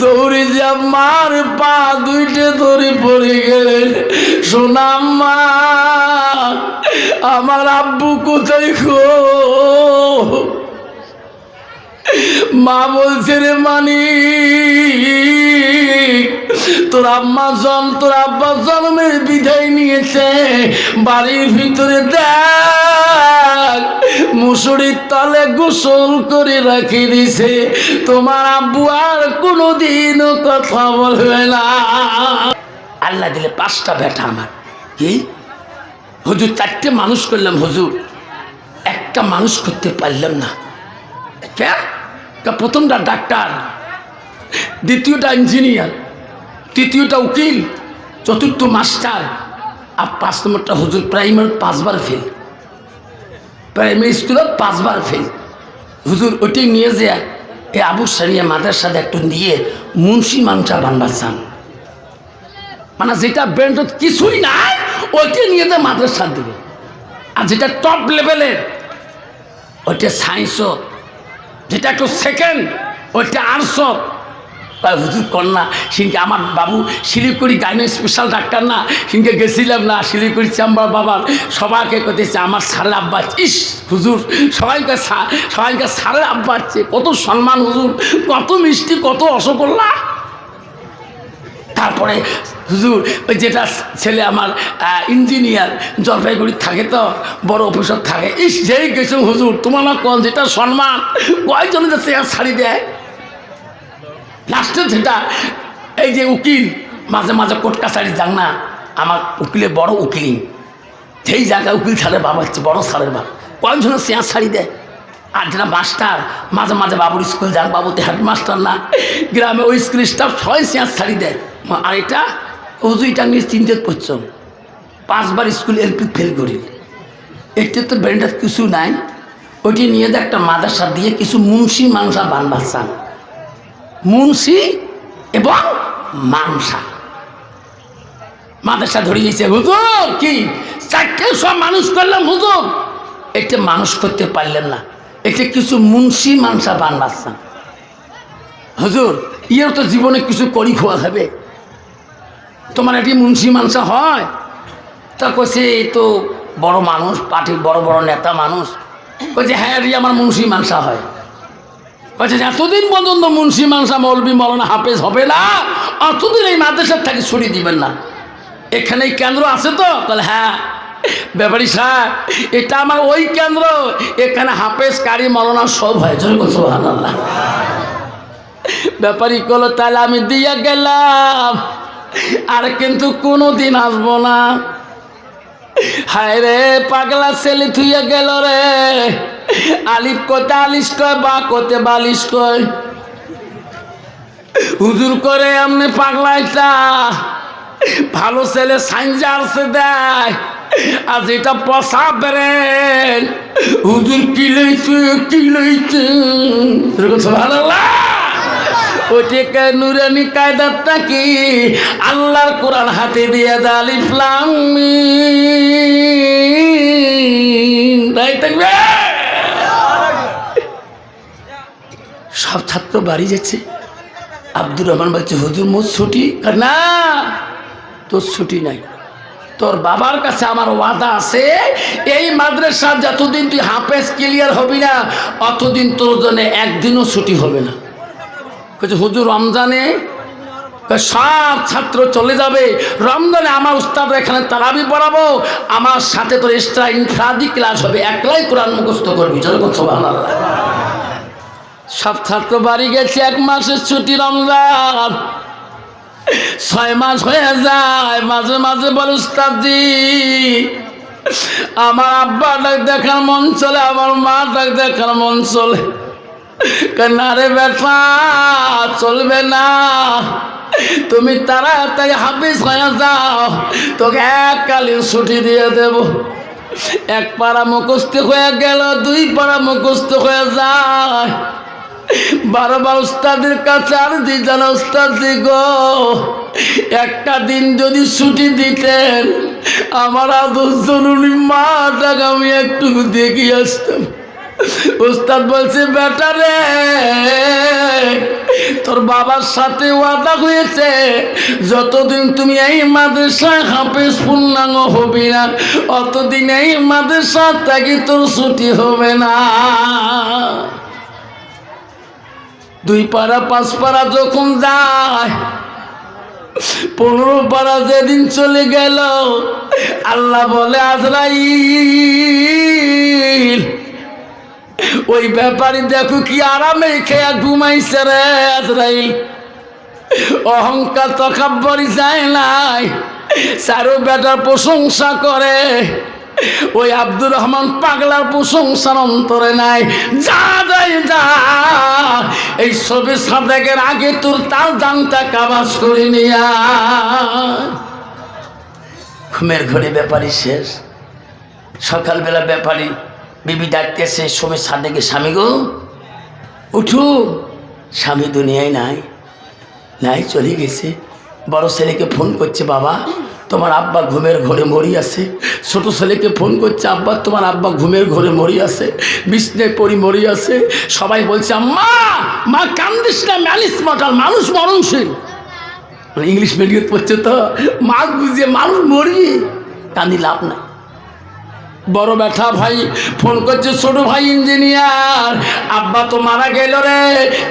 দৌড়ে যে, মার পা দুইটে ধরে পড়ে গেলেন। সোনাম্মা আমার আব্বু কোথায় গো? মা বলছে রে মানি তোর আম্মা জন, তোর আব্বা জন্মের বিদায় নিয়েছে। বাড়ির ভিতরে দেখ মুসুরির তলে গোসল করে রাখি দিছে। তোমার আব্বু আর কোনোদিনও কথা বলবে না। আল্লাহ দিলে পাঁচটা বেটা আমার। কি? হুজুর, চারটে মানুষ করলাম হুজুর। একটা মানুষ করতে পারলাম না। প্রথমটা ডাক্তার, দ্বিতীয়টা ইঞ্জিনিয়ার, তৃতীয়টা উকিল, চতুর্থ মাস্টার, আর পাঁচ নম্বরটা হুজুর প্রাইমারি পাঁচবার ফেল। প্রাইমারি স্কুলে পাঁচবার ফেল হুজুর ওইটাই নিয়ে যে এই আবু সারিয়া মাদ্রাসাতে একটু দিয়ে মুন্সি মাংসা বানবার চান মানে যেটা ব্র্যান্ড কিছুই নাই ওইটা নিয়ে যায় মাদ্রাসার দিকে আর যেটা টপ লেভেলের ওইটা সায়েন্সও যেটা একটু সেকেন্ড ওইটা আর্টসও তাই হুজুর কন্যা সিনকে আমার বাবু শিলিগুড়ি গাইনো স্পেশাল ডাক্তার না। সিনকে গেছিলাম না, শিলিগুড়ি চেম্বার বাবার। সবাইকে কতেছে আমার সারের আব্বা ইস, হুজুর, সবাইকে সবাইকে সারের আব্বা কত সম্মান, হুজুর, কত মিষ্টি, কত রসগোল্লা। তারপরে, হুজুর, ওই যেটা ছেলে আমার ইঞ্জিনিয়ার জলপাইগুড়ি থাকে তো, বড় অফিসার থাকে। ইস, যেই গেছো, হুজুর, তোমার কোন যেটা সম্মান। কয়জন যে চেয়ার ছাড়ি দেয়? লাস্টে যেটা, এই যে উকিল, মাঝে মাঝে কোর্ট কাছারি যান না, আমার উকিলে বড় উকিলিং। সেই জায়গায় উকিল ছাড়ের বাবা হচ্ছে বড় সারের বাবা কয়েকজনের চেয়ার ছাড়ি দেয়। আর যেটা মাস্টার, মাঝে মাঝে বাবুর স্কুল যান বাবুতে হেডমাস্টার না, গ্রামে ওই স্কুল স্টাফ ছয় চেয়ার ছাড়ি দেয়। আর এটা হুজু এটা নিয়ে চিন্তিত করছ? পাঁচবার স্কুল এলপি ফেল করি। এতে তো ব্রেন্ডার কিছু নাই। ওইটি নিয়ে একটা মাদ্রাসা দিয়ে কিছু মুন্সি মাংসা বানবার চান মুন্সি এবং মাংসা মাদ্রাসা গেছে, হুজুর, কি? চারটে সব মানুষ করলাম, হুজুর? একটা মানুষ করতে পারলেন না। এটা কিছু মুন্সি মাংসা বাচ্চা। হুজুর, ইয়ের তো জীবনে কিছু করি খোয়া খাবে তোমার এটি মুন্সি মাংসা হয়? তা কছে এই তো বড় মানুষ, পার্টির বড় বড় নেতা মানুষ। কছে হ্যাঁ রি আমার মুন্সি মাংসা হয়। বলছে, এতদিন পর্যন্ত মুন্সি মাংসা মৌলবি মৌলানা হাফেজ হবে না, অতদিন এই মাদ্রাসার থেকে ছড়িয়ে দিবেন না। এখানে কেন্দ্র আছে তো? বলে হ্যাঁ। ব্যাপারী সাহেব এটা আমার ওই কেন্দ্র, এখানে হাফেজ, কারি, মৌলানা সব হয়। আল্লাহ ব্যাপারী কলো তাহলে আমি দিয়ে গেলাম, আর কিন্তু কোনো দিন আসব না। হায় রে পাগলা ছেলে থুইয়া গেল রে। আলিফ কোতে আলিশ কয়, বা কোতে বালিশ কয়? হুজুর করে এমনি পাগলাইটা ভালো ছেলে সাইন্সার্সে দেয়। আর যেটা পশা বেরেন। হুজুর কি লইছে কি লইছে? ওইটাকে নুরানি কায়দারটা কি? আল্লাহর কোরআন হাতে দিয়ে দালি ফ্লামি তাই থাকবে? সব ছাত্র বাড়ি যাচ্ছে। আব্দুর রহমান বলছে, হুজুর মোট ছুটি? না, তোর ছুটি নাই। তোর বাবার কাছে আমার ওয়াদা আছে, এই মাদ্রাসা যতদিন তুই হাফেজ ক্লিয়ার হবি না, অতদিন তোর জন্য একদিনও ছুটি হবে না। বলছে, হুজুর, রমজানে সব ছাত্র চলে যাবে। রমজানে আমার উস্তাদ এখানে তারাবি পড়াবো। আমার সাথে তোর এক্সট্রা ইনফ্রাদি ক্লাস হবে, একলাই কোরআন মুখস্থ করবি। যেরকম সোহান সব ছাত্র বাড়ি গেছে, এক মাসের ছুটি রমজান। ছয় মাস হয়ে যায়, মাঝে মাঝে বলে উস্তাদি আমার আব্বা ডাক দেখার মন চলে, আমার মা ডাক দেখার মন চলে। না রে বেটা, চলবে না। তুমি তাড়াতাড়ি হাফিজ হয়ে যাও, তোকে এককালীন ছুটি দিয়ে দেব। এক পাড়া মুখস্থ হয়ে গেল, দুই পাড়া মুখস্থ হয়ে যায়। বারবার উস্তাদের কাছে, আর দিতেন উস্তাদ গো, একটা দিন যদি ছুটি দিতেন, আমার আদর জরুরি মাটাকে আমি একটু দেখি আসতাম। উস্তাদ বলছে, বেটা রে, তোর বাবার সাথে ওয়াদা হয়েছে, যতদিন তুমি এই মাদ্রাসায় হাফেজ পূর্ণাঙ্গ হবি না, অতদিন এই মাদ্রাসা থেকে তোর ছুটি হবে না। দুই পাড়া, পাঁচ পাড়া যখন যায়, পনেরো পাড়া যেদিন চলে গেল, আল্লাহ বলে, আজরাইল, ওই ব্যাপারী দেখো কি আরামে খেয়া ঘুমাইছে রে, আজরাইল। অহংকার তকাব্বরি যায় নাই চারো বেটার প্রশংসা করে। ওই আব্দুর রহমান পাগলার প্রশংসার অন্তরে নাই। যা যাই যা। এই ছবি সাদেকের আগে তোর তাল দানটা কাবাস করে নিয়া ঘুমের ঘরে ব্যাপারী শেষ। সকালবেলা ব্যাপারী বিবি ডাকতেছে সময় সাদেকে স্বামী গো। উঠু। স্বামী দুনিয়ায় নাই। নাই, চলে গেছে। বড় ছেলেকে ফোন করছে, বাবা। তোমার আব্বা ঘুমের ঘরে মরি আছে। ছোট ছেলেকে ফোন করছে, আব্বা, তোমার আব্বা ঘুমের ঘরে মরি আছে বিষ্ণে পরি মরি আছে। সবাই বলছে মা মা কান্দিস না ম্যালিস মাটাল মানুষ মরণশীল। ইংলিশ মিডিয়াম পড়ছে তো, মা বুঝিয়ে মানুষ মরি কান্দি লাভ নাই। বড় ব্যাটা ভাই, ফোন করছে ছোট ভাই ইঞ্জিনিয়ার, আব্বা তো মারা গেল রে,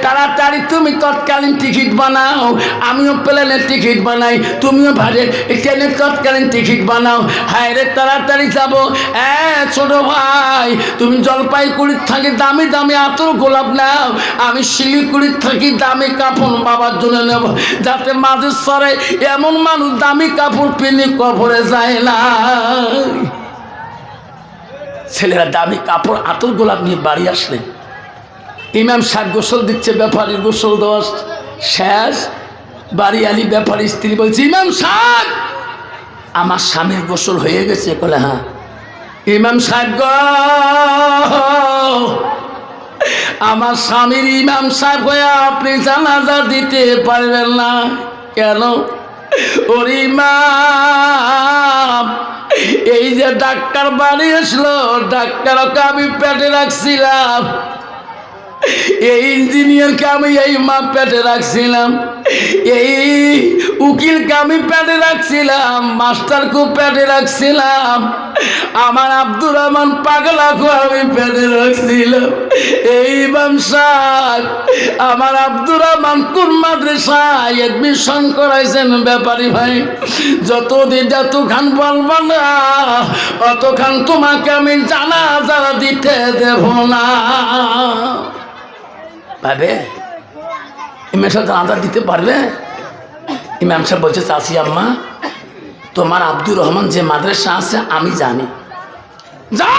তাড়াতাড়ি তুমি তৎকালীন টিকিট বানাও, আমিও প্লেনের টিকিট বানাই, তুমিও ভাড়ে ট্রেনের তৎকালীন টিকিট বানাও, হায় রে, তাড়াতাড়ি যাব। হ্যাঁ ছোট ভাই, তুমি জলপাইগুড়ির থাকি দামি দামি আতর গোলাপ নাও, আমি শিলিগুড়ির থাকি দামি কাপড়, বাবার জন্য নেব, যাতে মাঝের সরে এমন মানুষ দামি কাপড় পিনি কবরে যায় না। ছেলেরা দামি কাপড়, আতর গোলাপ নিয়ে বাড়ি আসলেন। ইমাম সাহেব গোসল দিচ্ছে, ব্যাপারীর গোসল দশ শেষ। বাড়ি আলি ব্যাপারী স্ত্রী বলছে, ইমাম সাহেব! আমার স্বামীর গোসল হয়ে গেছে বলে হ্যাঁ। ইমাম সাহেব গ! আমার স্বামীর ইমাম সাহেব হয়ে আপনি জানাজা দিতে পারবেন না। কেন? ওর ইমাম এই যে ডাক্তার বাড়ি আসলো ডাক্তারকে আমি পেটে রাখছিলাম। এই ইঞ্জিনিয়ারকে আমি এই মা পেটে রাখছিলাম। এই উকিলকে আমি পেটে রাখছিলাম মাস্টারকে পেটে রাখছিলাম। আমার আব্দুর রহমান পাগলাকে আমি পেটে রাখছিলাম। এই ব্যবসায় আমার আব্দুর রহমান কোন মাদ্রাসায় এডমিশন করাইছেন ব্যাপারী ভাই? যতদিন যতখান বলব না, অতখান তোমাকে আমি জানা যারা দিতে দেব না। ইমাম সাহেব আদা দিতে পারবে। ইমাম সাহেব বলছে চাষি আম্মা, তোমার আব্দুর রহমান যে মাদ্রাসা আছে, আমি জানি। যা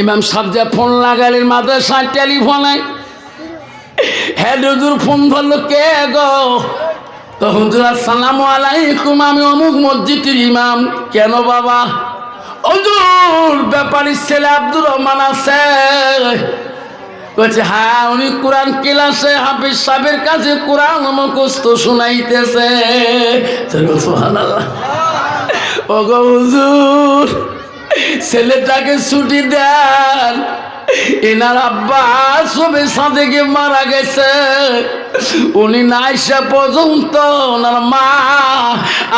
ইমাম সাহেব যে ফোন লাগালেন মাদ্রাসায় টেলিফোনে হ্যাঁ ফোন ধরলো কে গো? তো, হুজুর, আসসালাম আলাইকুম, আমি অমুক মসজিদের ইমাম। কেন বাবা? হুজুর, ব্যাপারী ছেলে আব্দুর রহমান আছে। বলছে হ্যাঁ উনি কোরআন ক্লাসে হাফিজ সাহেবের কাছে কোরআন মুখস্থ শুনাইতেছে। ও গো হুজুর, ছেলেটাকে ছুটি দেন। এনার আব্বা সবে সাদেকে মারা গেছে। উনি না আসা পর্যন্ত ওনার মা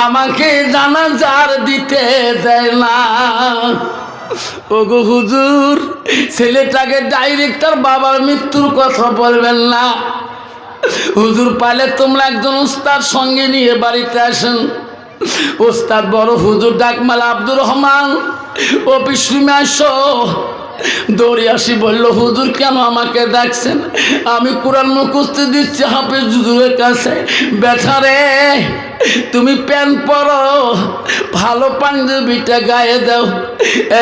আমাকে জানাজার দিতে দেয় না। ওগো হুজুর, ছেলেটাকে ডাইরেক্ট তার বাবার মৃত্যুর কথা বলবেন না। হুজুর, পালে তোমরা একজন উস্তার সঙ্গে নিয়ে বাড়িতে আসেন। ওস্তাদ বড় হুজুর ডাকমাল আব্দুর রহমান, অফিস রুমে আসো। দৌড়ে আসি, বলল, হুজুর, কেন আমাকে ডাকছেন? আমি কোরআন মুখস্থ দিচ্ছি হাফিজ হুজুরের কাছে। ব্যথা রে, তুমি প্যান্ট পরো, ভালো পাঞ্জাবিটা গায়ে দাও।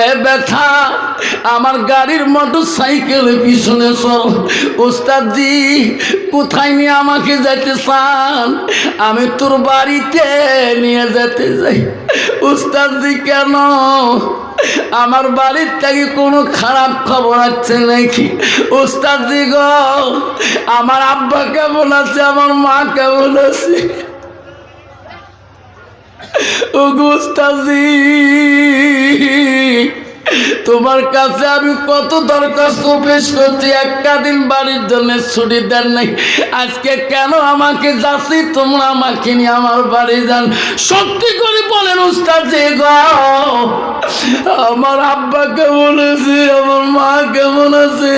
এ ব্যথা, আমার গাড়ির মোটর সাইকেলের পিছনে সর ওস্তাদজি, কোথায় নিয়ে আমাকে যেতে চান? আমি তোর বাড়িতে নিয়ে যেতে যাই। ওস্তাদজি, কেন আমার বাড়ির থেকে কোনো খারাপ খবর আছে নাকি? উস্তাদ আমার আব্বা কেমন আছে আমার মা কেমন আছে ও গোস্তাজি তোমার কাছে আমি কত দরখাস্ত পেশ করছি? একটা দিন বাড়ির জন্য ছুটি দেন নাই। আজকে কেন আমাকে যাচ্ছি? তোমরা আমাকে নিয়ে আমার বাড়ি যান। সত্যি করে বলেন উস্তাদ যে আমার আব্বাকে আছে আমার মা কেমন আছে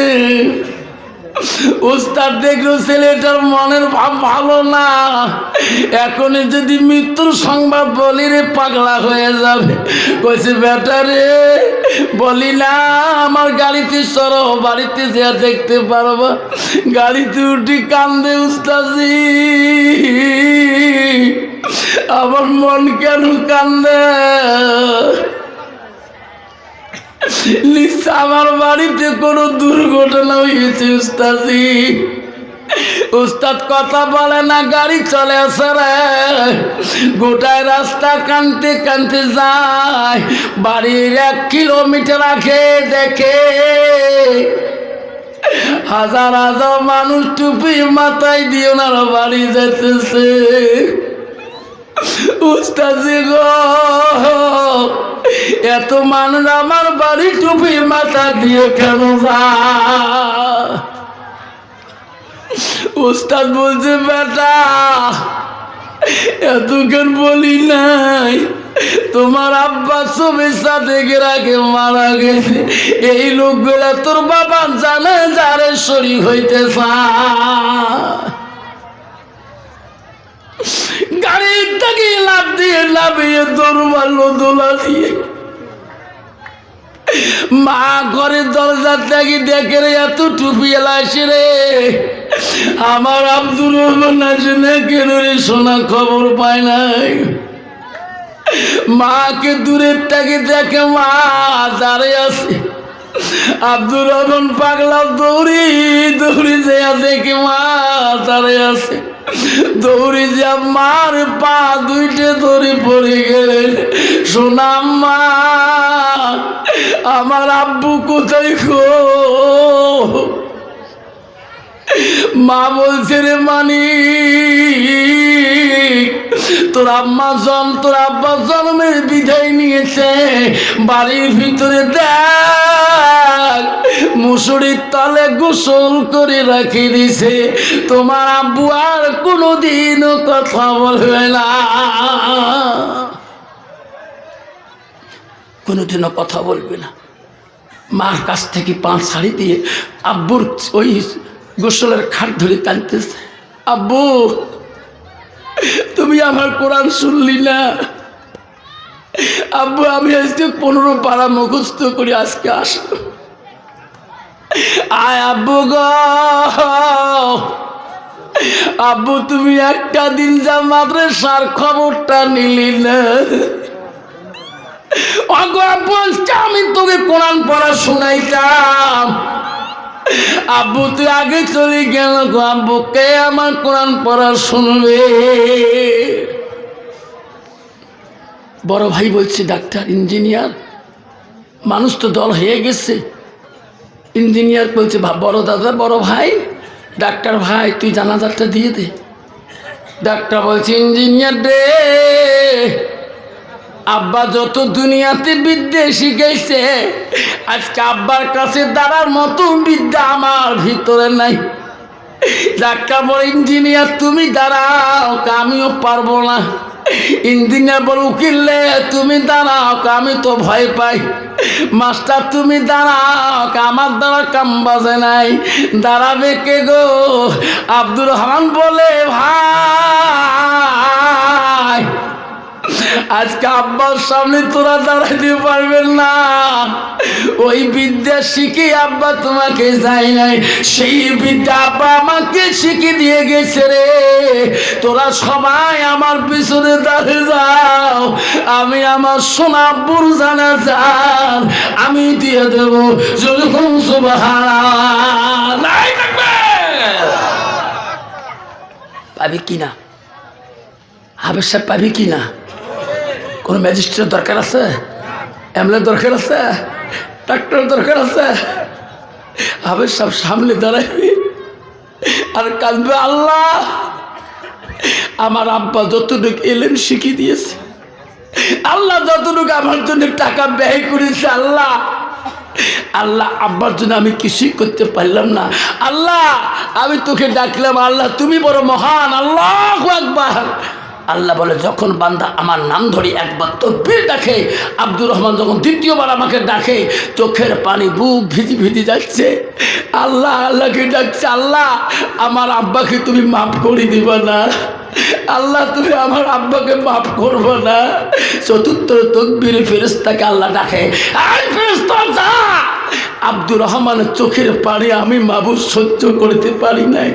উস্তাদ দেখল ছেলেটার মনের ভাব ভালো না। এখনই যদি মৃত্যুর সংবাদ বলি রে, পাগলা হয়ে যাবে। কইছে, বেটা রে, বলি না, আমার গাড়িতে সরো, বাড়িতে যা দেখতে পারব। গাড়িতে উঠি কান্দে উস্তাজি আমার মন কেন কান্দে? আমার বাড়িতে কোনো দুর্ঘটনা হয়েছে, উস্তাদি। উস্তাদ কথা বলে না, গাড়ি চলে আসে রে গোটায় রাস্তা কানতে কানতে যায়। বাড়ির এক কিলোমিটার আগে দেখে হাজার হাজার মানুষ টুপি মাথায় দিয়ে ওনারা বাড়ি যেতেছে। উস্তাদি গো, এত মানুষ আমার বাড়ি টুপি মাথা দিয়ে কেন? উস্তাদ বলছে, বেটা, এতক্ষণ বলি নাই, তোমার আব্বা শুভেচ্ছা থেকে রাখে মারা গেছে এই লোকগুলা তোর বাবা জানে যারে শরীর হইতে চায় গাড়ির থেকে লাভ দিয়ে লাভিয়ে দৌড় মারলো দোলা দিয়ে মা ঘরের দরজার থেকে দেখে রে, এত টুপি এলাইছে রে। আমার আব্দুর রহমান আছে না কেন শোনা খবর পায় নাই। মাকে দূরের থেকে দেখে মা দাঁড়িয়ে আছে। আব্দুর রহমান পাগলা দৌড়ি দৌড়ি দেয়া দেখে মা তারে আছে। দৌড়ি যা মার পা দুইটে ধরে পড়ে গেলেন সোনাম মা, আমার আব্বু কোথায় গো? মা বলছে রে মানি, তোর আম্মা জন, তোর আব্বা জন্মের বিদায় নিয়েছে। বাড়ির ভিতরে দেখ, মুসুরির তলে গোসল করে রাখি দিছে। তোমার আব্বু আর কোনোদিনও কথা বলবে না। কোনোদিনও কথা বলবে না। মার কাছ থেকে পাঁচ শাড়ি দিয়ে আব্বুর ওই গোসলের খাট ধরে টানতেছে আব্বু, তুমি আমার কোরআন শুনলি না। আব্বু, আমি আজকে পনেরো পাড়া মুখস্থ করি আজকে আসলো আয় আব্বু গো। আব্বু, তুমি একটা দিন যা মাদ্রাসার খবরটা নিলি না। আমি তোকে কোরআন পড়া শোনাইতাম। আব্বু, তুই আগে চলে গেল গো আব্বু কে আমার কোরআন পড়া শুনবে। বড় ভাই বলছে, ডাক্তার, ইঞ্জিনিয়ার, মানুষ তো দল হয়ে গেছে। ইঞ্জিনিয়ার বলছে বড় দাদা, বড় ভাই, ডাক্তার ভাই, তুই জানাজারটা দিয়ে দে। ডাক্তার বলছে, ইঞ্জিনিয়ার দে আব্বা যত দুনিয়াতে বিদ্যে শিখেছে আজকে আব্বার কাছে দাঁড়ার মতো বিদ্যা আমার ভিতরে নাই। ডাক্তার ইঞ্জিনিয়ার, তুমি দাঁড়াও আমিও পারব না। ইঞ্জিনিয়ার বল উকিললে তুমি দাঁড়াও আমি তো ভয় পাই। মাস্টার, তুমি দাঁড়াও আমার দ্বারা কাম বাজে নাই। দাঁড়াবে কে গো? আব্দুর রহমান বলে, ভাই আজকে আব্বার সামনে তোরা দাঁড়াইতে পারবেন না। ওই বিদ্যা শিখে আব্বা তোমাকে যাই নাই। সেই বিদ্যা আব্বা আমাকে শিখে দিয়ে গেছে রে। তোরা সবাই আমার পিছনে দাঁড়িয়ে যাও। আমি আমার সোনাপুর জানা যান আমি দিয়ে দেবো। যেরকম সুবহান নাই থাকবে পাবি কিনা হাবের সাহেব পাবি কিনা কোনো ম্যাজিস্ট্রেট দরকার আছে? এমএলএ দরকার আছে? ডাক্তার দরকার আছে? আবার সব সামনে দাঁড়াইবি। আর কাঁদবে আল্লাহ। আমার আব্বা যতটুকু এলেন শিখিয়ে দিয়েছে। আল্লাহ যতটুকু আমার জন্য টাকা ব্যয় করেছে, আল্লাহ। আল্লাহ আব্বার জন্য আমি কিছুই করতে পারলাম না। আল্লাহ, আমি তোকে ডাকলাম, আল্লাহ, তুমি বড় মহান, আল্লাহ একবার আল্লাহ বলে, যখন বান্দা আমার নাম ধরি একবার তকবির ডাকে আব্দুর রহমান যখন দ্বিতীয়বার আমাকে ডাকে চোখের পানি বুক ভিজি ভিজি যাচ্ছে। আল্লাহ, আল্লাহকে ডাকছে, আল্লাহ, আমার আব্বাকে তুমি মাফ করে দিবা না। আল্লাহ, তুমি আমার আব্বাকে মাফ করব না। চতুর্থ তকবির ফেরেস্তাকে আল্লাহ ডাকে আব্দুর রহমানের চোখের পানি আমি মাবুদ সহ্য করতে পারি নাই।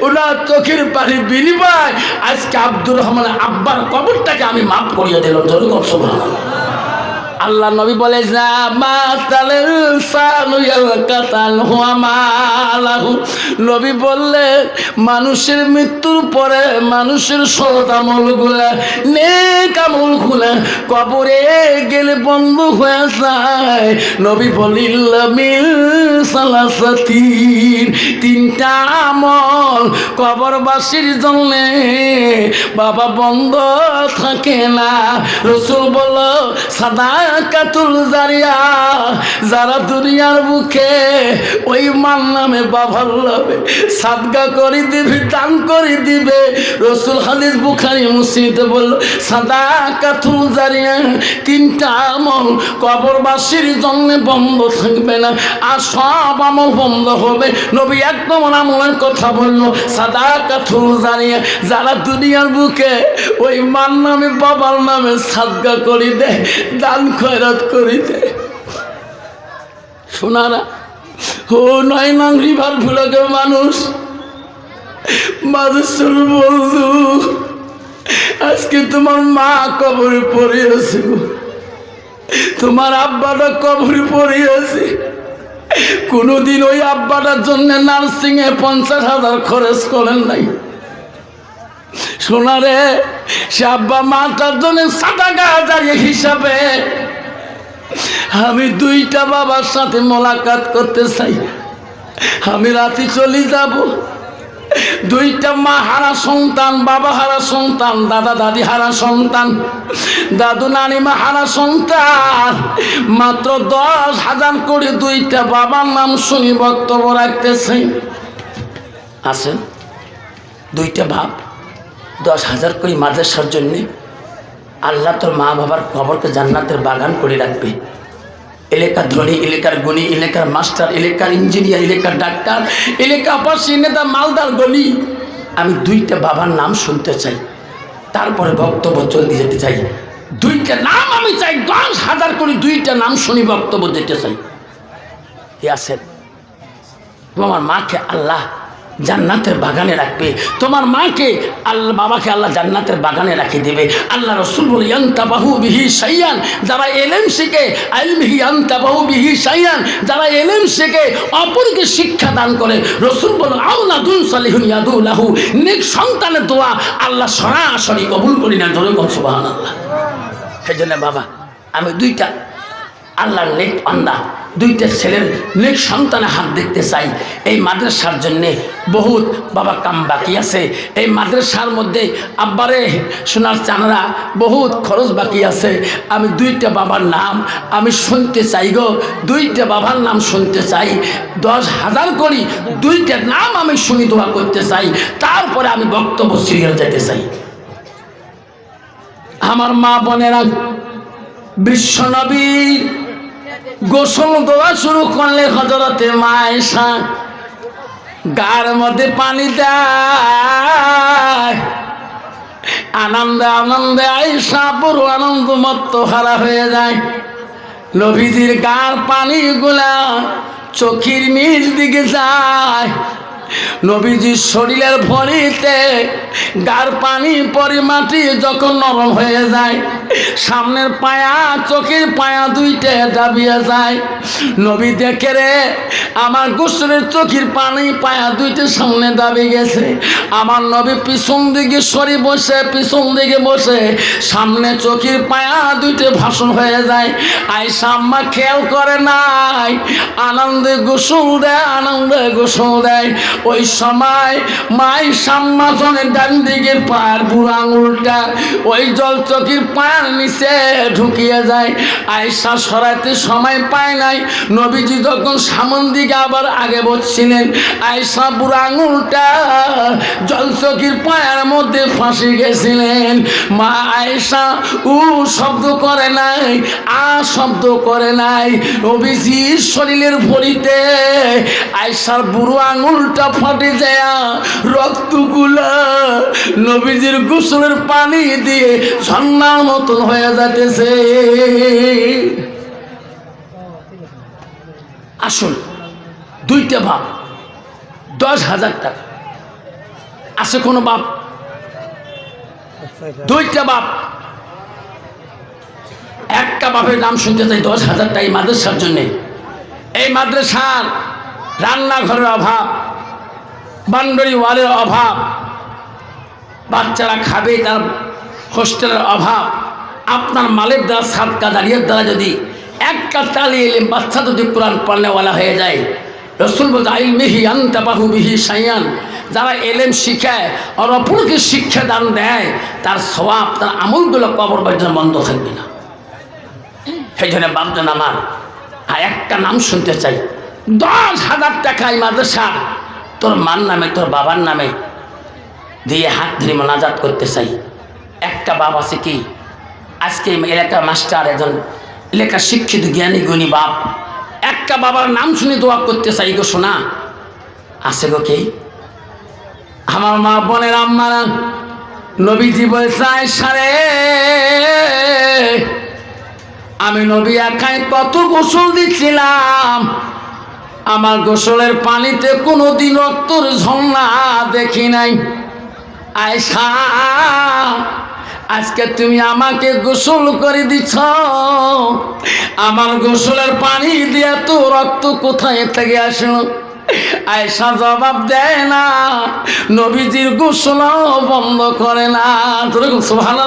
ওনার চোখের পানি বিনিময় আজকে আব্দুর রহমান আব্বার কবরটাকে আমি মাফ করিয়া দিলাম, জনগণ, সুবহানাল্লাহ। আল্লাহ নবী বলে, যা নবী বললে, মানুষের মৃত্যুর পরে মানুষের সৎ আমলগুলা নেক আমলগুলা কবরে গেলে বন্ধ হয়ে যায়। নবী বলিল্লা মিল তিনটা আমল কবরবাসীর জন্যে বাবা বন্ধ থাকে না। রসুল বলল, সাদা কাতুল জারিয়া, যারা দুনিয়ার বুকে ওই মান নামে বাবার নামে সাদগা করে দিবে, দান করে দিবে। রসুল হাদিস বুখারি মুসিদে বলল, সাদা কাতুল জারিয়া, তিনটা আমল কবরবাসীর জন্য বন্ধ থাকবে না, আর সব আমল বন্ধ হবে। নবী একদম আমলের কথা বলল, সাদা কাতুল জারিয়া, যারা দুনিয়ার বুকে ওই মান নামে, বাবার নামে সাদগা করে দেয়, দান খয়রাত করে দেয় শোনারা ও নয় নাম রিভার ফুলকের মানুষ। মাদুসুর বন্ধু, আজকে তোমার মা কবরে আছে তোমার আব্বাটা কবরে আছে কোনোদিন ওই আব্বাটার জন্য নার্সিং এ পঞ্চাশ হাজার খরচ করেন নাই। শোনারে সে আব্বা মাটার জন্য সাতাকা হাজার হিসাবে আমি দুইটা বাবার সাথে মোলাকাত করতে চাই। আমি রাতে চলে যাব। দুইটা মা হারা সন্তান, বাবা হারা সন্তান, দাদা দাদি হারা সন্তান, দাদু নানিমা হারা সন্তান। মাত্র দশ হাজার করে দুইটা বাবার নাম শুনি বক্তব্য রাখতেছে। আছেন দুইটা ভাব দশ হাজার করে মাদ্রাসার জন্যে আল্লাহ তোর মা বাবার কবরকে জান্নাতের বাগান করে রাখবে। এলাকার ধনী, এলাকার গণি, এলাকার মাস্টার, এলাকার ইঞ্জিনিয়ার, এলাকার ডাক্তার এলাকা পাশে নেতা, মালদার গণি। আমি দুইটা বাবার নাম শুনতে চাই। তারপরে বক্তব্য চলতে যেতে চাই। দুইটা নাম আমি চাই। দশ হাজার করে দুইটা নাম শুনি বক্তব্য দিতে চাই। কে আছেন? তোমার মাকে আল্লাহ জান্নাতের বাগানে রাখবে। তোমার মাকে আল্লাহ, বাবাকে আল্লাহ জান্নাতের বাগানে রাখে দেবে। আল্লাহ রসুল বলে বাহু বিহি সাইয়ান যারা এলেম শিখে আলমিহি বাহু বিহি সাইয়ান যারা এলেম শিখে, অপরকে শিক্ষা দান করে। রসুল বল আউলা দুন সালিহুন ইয়াদুল্লাহু নেক সন্তানের দোয়া আল্লাহ সরাসরি কবুল করি না, ধরে কম সুবাহ আল্লাহ সেই জন্য বাবা, আমি দুইটা আল্লাহর নেক পান্দা দুইটা ছেলের নেক সন্তানের হাত দেখতে চাই। এই মাদ্রাসার জন্যে বহুত বাবা কাম বাকি আছে। এই মাদ্রাসার মধ্যে আব্বারে সোনার চানরা বহুত খরচ বাকি আছে। আমি দুইটা বাবার নাম আমি শুনতে চাই গো। দুইটা বাবার নাম শুনতে চাই। দশ হাজার করি দুইটা নাম আমি শুনি দোয়া করতে চাই। তারপরে আমি বক্তব্য সিরিয়াল যেতে চাই। আমার মা বোনেরা বিশ্বনবী গোসল দেওয়া শুরু করলে হজরতে মায়েশা গার মধ্যে পানি দেয়। আনন্দে আনন্দে আইসা পুরো আনন্দ মত্ত হারা হয়ে যায়। নবীজির গার পানিগুলা চোখের নিচ দিকে যায়। নবীজির শরীরের ভরিতে গার পানি পরি মাটি যখন নরম হয়ে যায়, সামনের পায়া, চোখের পায়া দুইটে দাবিয়ে যায়। নবী দেখে রে, আমার গোসলের চোখের পানি পায়া দুইটে সামনে দাবি গেছে। আমার নবী পিছন দিকে সরি বসে, পিছন দিকে বসে, সামনে চোখের পায়া দুইটে ভাষণ হয়ে যায়। আয়সা সাম্মা খেয়াল করে নাই, আনন্দে গোসল দেয়, আনন্দে গোসল দেয়। ওই সময় মাই সাম্মাজনের ডান দিকের পায়ের বুড়ো আঙুলটা, ওই জল চকির পায়ের নিচে ঢুকিয়ে যায়। আয়সা সরাইতে সময় পায় নাই। নবীজি যখন সামন দিকে আবার আগে বসছিলেন আয়সা বুড়ো আঙুলটা জল চকির পায়ের মধ্যে ফাঁসি গেছিলেন। মা আয়সা উ শব্দ করে নাই, আ শব্দ করে নাই। নবীজির শরীরের ভরিতে আয়সার বুড়ো আঙুলটা ফাটে যায়, রক্তগুলা নবীজির গোসলের পানি দিয়ে ঝর্ণার মতন হয়ে যাতেছে আসুন, দুইটা বাপ দশ হাজার টাকা। আছে কোনো বাপ? দুইটা বাপ। একটা বাপের নাম শুনতে চাই, দশ হাজার টাকা এই মাদ্রাসার জন্যে। এই মাদ্রাসার রান্নাঘরের অভাব। বান্ডরি ওয়ালের অভাব, বাচ্চারা খাবে তার হোস্টেলের অভাব, আপনার মালের দ্বারা সাতকা দাঁড়িয়ে দ্বারা যদি একটা তালি এলে বাচ্চা যদি কোরআন পালনেওয়ালা হয়ে যায়, রসুল বলতে আইল মিহি আন্তাবাহু বিহি সাইয়ান যারা এলেম শিখায় আর অপরকে শিক্ষা দান দেয়, তার স্বভাব তার আমলগুলো কবর বাজার বন্ধ থাকবে না। সেই জন্য বাপজন আমার, আর একটা নাম শুনতে চাই। দশ হাজার টাকা টাকায় মাদ্রাসা তোর মার নামে, তোর বাবার নামে দিয়ে হাত ধরে মোনাজাত করতে চাই। একটা বাপ আছে কি? আজকে এলাকার মাস্টার, একজন এলাকার শিক্ষিত, জ্ঞানী, গুণী বাপ। একটা বাবার নাম শুনে দোয়া করতে চাই গো শোনা আছে গো কে? আমার মা বোনের আম্মারা নবীজি বলছে, সারে, আমি নবী একাই কত গোসল দিচ্ছিলাম। আমার গোসলের পানিতে কোনো দিন রক্তর ঝর্ণা দেখি নাই। আয়সা আজকে তুমি আমাকে গোসল করে দিছ আমার গোসলের পানি দিয়ে তো রক্ত কোথায় থেকে আসলো? আয়সা জবাব দেয় না। নবীজির গোসল বন্ধ করে না। তোর ভালো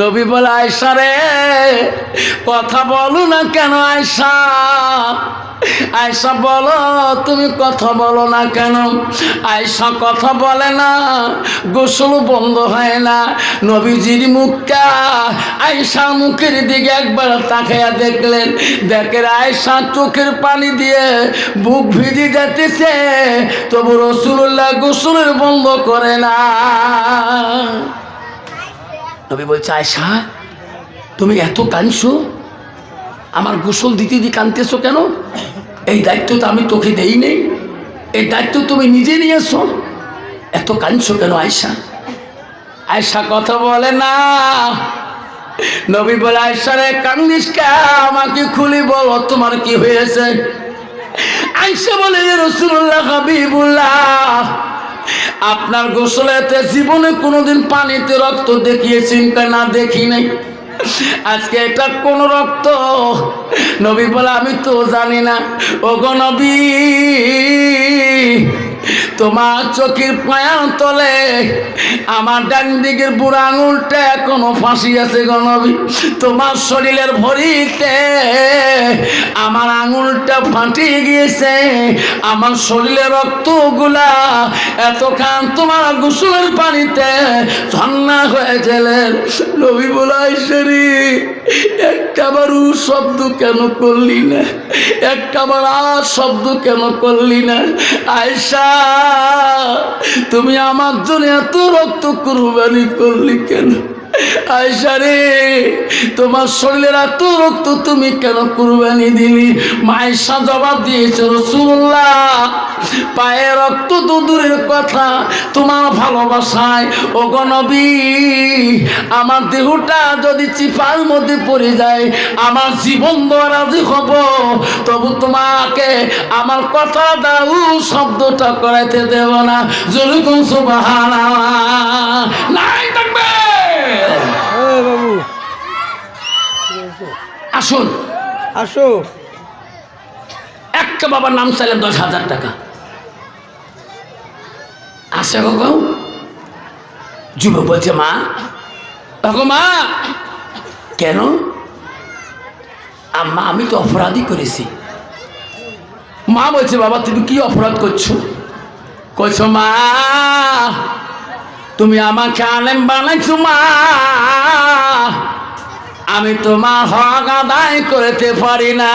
নবী বলে আয়সা রে, কথা বলো না কেন আয়সা আয়সা বলো, তুমি কথা বলো না কেন? আয়সা কথা বলে না, গোসল বন্ধ হয় না। নবীজির মুখটা আয়সা মুখের দিকে একবার তাকাইয়া দেখলেন। দেখেন আয়সা চোখের পানি দিয়ে বুক ভিজে যেতেছে তবু রসুল্লাহ গোসলের বন্ধ করে না। নবী বলছে আয়সা তুমি এত কাঁদছো? আমার গোসল দিতে দিয়ে কাঁদতেছো কেন? এই দায়িত্ব তো আমি তোকে দেই নেই। এই দায়িত্ব তুমি নিজে নিয়েছো। এত কাঁদছো কেন আয়সা আয়সা কথা বলে না। নবী বলে আয়সা রে, কান্দিস আমাকে খুলি বলো, তোমার কি হয়েছে? আয়সা বলে রসুল্লাহ হাবিবুল্লাহ আপনার গোসলেতে জীবনে কোনোদিন পানিতে রক্ত দেখিয়েছেন না দেখি নাই। আজকে এটা কোন রক্ত? নবী বলে, আমি তো জানি না। ও নবী তোমার চোখের পায়া তলে আমার ডান দিকের বুড়া আঙুলটা এখনও ফাঁসি আছে গণবি তোমার শরীরের ভরিতে আমার আঙুলটা ফাটিয়ে গিয়েছে। আমার শরীরের রক্তগুলা এতখান তোমার গোসলের পানিতে ঝর্ণা হয়ে গেলেন নবী বলাই একটা বার উ শব্দ কেন করলি না? একটা বার আর শব্দ কেন করলি না? আয়সা তুমি আমার জন্য এত রক্ত কুরবানি করলি কেন? আয়সা রে, তোমার শরীরের এত রক্ত তুমি কেন কুরবানি দিলি? মায়েশা জবাব দিয়েছে রসুল্লাহ পায়ে রক্ত তো কথা, তোমার ভালোবাসায়। ও গণবী আমার দেহটা যদি চিপার মধ্যে পড়ে যায়, আমার জীবন রাজি হব। তবু তোমাকে আমার কথা দাও, শব্দটা করাইতে দেব না। যেরকম সুবাহানা নাই বাবু। আসুন। আসো। একটা বাবার নাম চাইলেন দশ হাজার টাকা। আসে গো যুব বলছে মা। মা। কেন? আম্মা আমি তো অপরাধী করেছি। মা বলছে বাবা তুমি কি অপরাধ করছ? কইছো মা। তুমি আমাকে আলেম বানাইছো, মা। আমি তোমার হক আদায় করতে পারি না।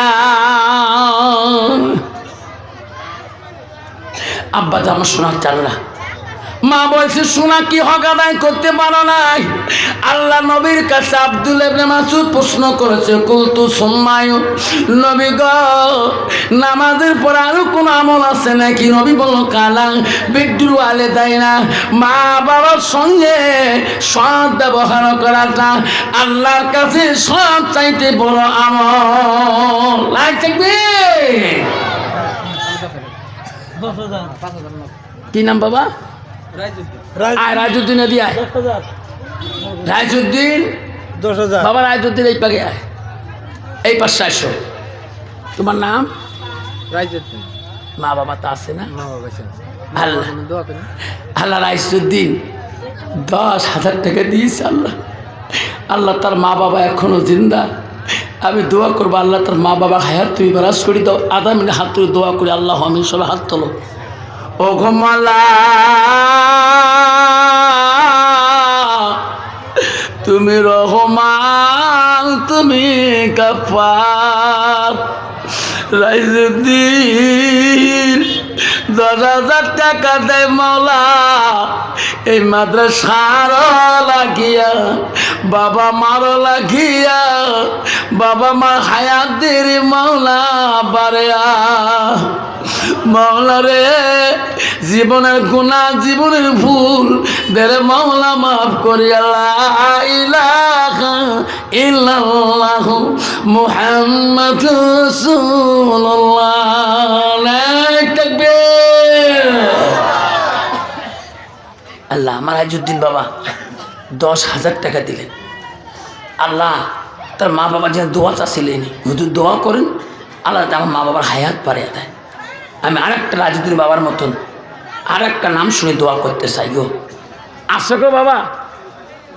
আব্বা তো আমার শোনার চালু না। মা বলছে শোনা কি হক আদায় করতে পারো নাই? আল্লাহ নবীর কাছে আব্দুল ইবনে মাসুদ প্রশ্ন করেছে কুলতু সম্মায়। নবী গ নামাজের পর আরও কোন আমল আছে নাকি? নবী বলল কালা বিদ্যুল আলে দেয় না মা বাবার সঙ্গে সৎ ব্যবহার করাটা আল্লাহর কাছে সব চাইতে বড় আমল। লাইক থাকবে? কি নাম বাবা? আয় রাজউদ্দিন এদি আয়। দশ হাজার। রাজউদ্দিন দশ হাজার। বাবা রাজউদ্দিন এই আয়। এই পাশে তোমার নাম? মা বাবা তো আছে না? আল্লাহ। আল্লাহ রাইসুদ্দিন দশ হাজার টাকা দিয়েছে আল্লাহ। আল্লাহ তার মা বাবা এখনও জিন্দা। আমি দোয়া করব আল্লাহ তার মা বাবা হায়াত তুমি বারাজ করি দাও। আধা মিনিট হাত তুলে দোয়া করি আল্লাহ আমি সবাই হাত তোলো। ও ঘমালা তুমি রহমান তুমি কাপার রাইজুদ্দিন দশ হাজার টাকা দেয় মাওলা। এই মাদ্রাসার লাগিয়া, বাবা মারো লাগিয়া, বাবা মার হায়াতের মাওলা বারেয়া। মাওলা রে, জীবনের গুণা জীবনের ভুল দেরে মাওলা মাফ করি আল্লাহ ইলাহা ইল্লাল্লাহ মুহাম্মদ রাসূলুল্লাহ। আল্লাহ! আমার আজুদ্দিন বাবা, দশ হাজার টাকা দিলেন। আল্লাহ, তার মা বাবা যেন দোয়া চাচ্ছিলেন হুজুর দোয়া করেন। আল্লাহ আমার মা বাবার হায়াত পারে দেয়। আমি আর একটা রাজুদ্দিন বাবার মতন আর একটা নাম শুনে দোয়া করতে চাই গো। আসো গো বাবা।